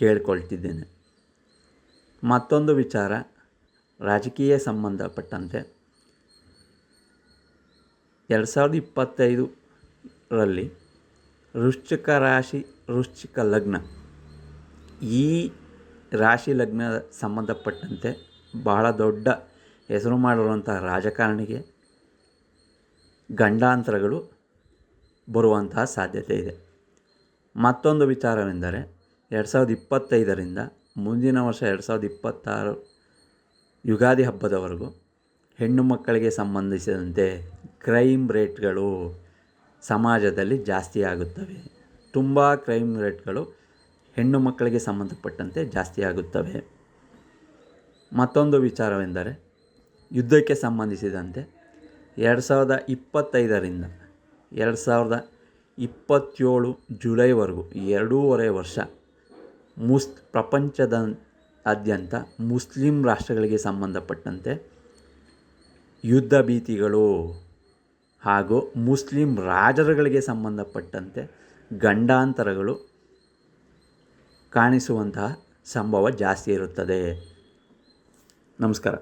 ಕೇಳಿಕೊಳ್ತಿದ್ದೇನೆ. ಮತ್ತೊಂದು ವಿಚಾರ ರಾಜಕೀಯ ಸಂಬಂಧಪಟ್ಟಂತೆ. ಎರಡು ಸಾವಿರದ ಇಪ್ಪತ್ತೈದರಲ್ಲಿ ವೃಶ್ಚಿಕ ರಾಶಿ, ವೃಶ್ಚಿಕ ಲಗ್ನ. ಈ ರಾಶಿ ಲಗ್ನ ಸಂಬಂಧಪಟ್ಟಂತೆ ಬಹಳ ದೊಡ್ಡ ಹೆಸರು ಮಾಡಿರುವಂಥ ರಾಜಕಾರಣಿಗೆ ಗಂಡಾಂತರಗಳು ಬರುವಂತಹ ಸಾಧ್ಯತೆ ಇದೆ. ಮತ್ತೊಂದು ವಿಚಾರವೆಂದರೆ ಎರಡು ಸಾವಿರದ ಇಪ್ಪತ್ತೈದರಿಂದ ಮುಂದಿನ ವರ್ಷ ಎರಡು ಸಾವಿರದ ಇಪ್ಪತ್ತಾರು ಯುಗಾದಿ ಹಬ್ಬದವರೆಗೂ ಹೆಣ್ಣು ಮಕ್ಕಳಿಗೆ ಸಂಬಂಧಿಸಿದಂತೆ ಕ್ರೈಮ್ ರೇಟ್ಗಳು ಸಮಾಜದಲ್ಲಿ ಜಾಸ್ತಿ ಆಗುತ್ತವೆ. ತುಂಬ ಕ್ರೈಮ್ ರೇಟ್ಗಳು ಹೆಣ್ಣು ಮಕ್ಕಳಿಗೆ ಸಂಬಂಧಪಟ್ಟಂತೆ ಜಾಸ್ತಿ ಆಗುತ್ತವೆ. ಮತ್ತೊಂದು ವಿಚಾರವೆಂದರೆ ಯುದ್ಧಕ್ಕೆ ಸಂಬಂಧಿಸಿದಂತೆ ಎರಡು ಸಾವಿರದ ಇಪ್ಪತ್ತೈದರಿಂದ ಎರಡು ಸಾವಿರದ ಇಪ್ಪತ್ತೇಳು ಜುಲೈವರೆಗೂ ಎರಡೂವರೆ ವರ್ಷ ಮುಸ್ ಪ್ರಪಂಚದ ಆದ್ಯಂತ ಮುಸ್ಲಿಂ ರಾಷ್ಟ್ರಗಳಿಗೆ ಸಂಬಂಧಪಟ್ಟಂತೆ ಯುದ್ಧ ಭೀತಿಗಳು ಹಾಗೂ ಮುಸ್ಲಿಂ ರಾಜರುಗಳಿಗೆ ಸಂಬಂಧಪಟ್ಟಂತೆ ಗಂಡಾಂತರಗಳು ಕಾಣಿಸುವಂತಹ ಸಂಭವ ಜಾಸ್ತಿ ಇರುತ್ತದೆ. ನಮಸ್ಕಾರ.